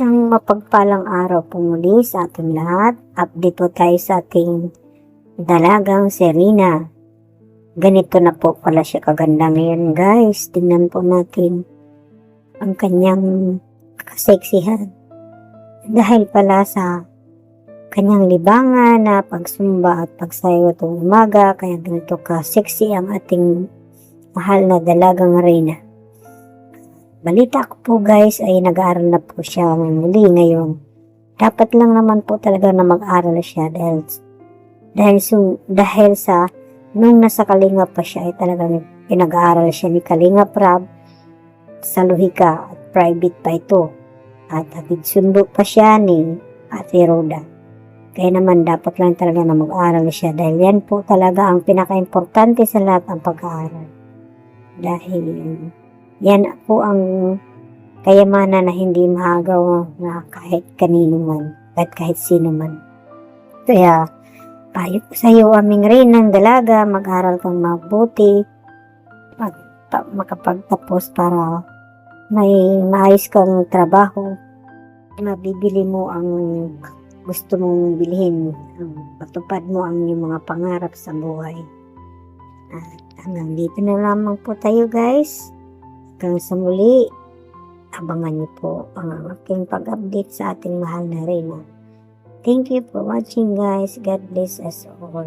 Isang mapagpalang araw po muli sa ating lahat. Update po tayo sa ating dalagang Serena. Ganito na po pala siya kaganda ngayon guys. Tingnan po natin ang kanyang kaseksihan. Dahil pala sa kanyang libangan na pagsumba at pagsayaw itong umaga, kaya ganito ka sexy ang ating mahal na dalagang reyna. Balita ko po guys ay nag-aaral na po siya muli ngayon. Dapat lang naman po talaga na mag-aral siya dahil dahil, dahil sa nung nasa Kalinga pa siya ay talagang pinag-aaral siya ni Kalinga Prab sa Luhika at private pa ito. At habig sundo pa siya ni Ate Roda. Kaya naman dapat lang talaga na mag-aaral siya dahil yan po talaga ang pinaka-importante sa lahat ang pag-aaral. Dahil yan po ang kayamanan na hindi maagaw na kahit kanino man, at kahit sino man. Kaya, payo ko sa iyo aming rin ng dalaga, mag-aral kang mabuti, mag, pa, makapagtapos para may maayos kang trabaho, mabibili mo ang gusto mong bilhin, patupad mo ang iyong mga pangarap sa buhay. At hanggang dito na lamang po tayo guys. Hanggang sa muli, abangan niyo po ang aking pag-update sa ating mahal na Reyna. Thank you for watching guys. God bless us all.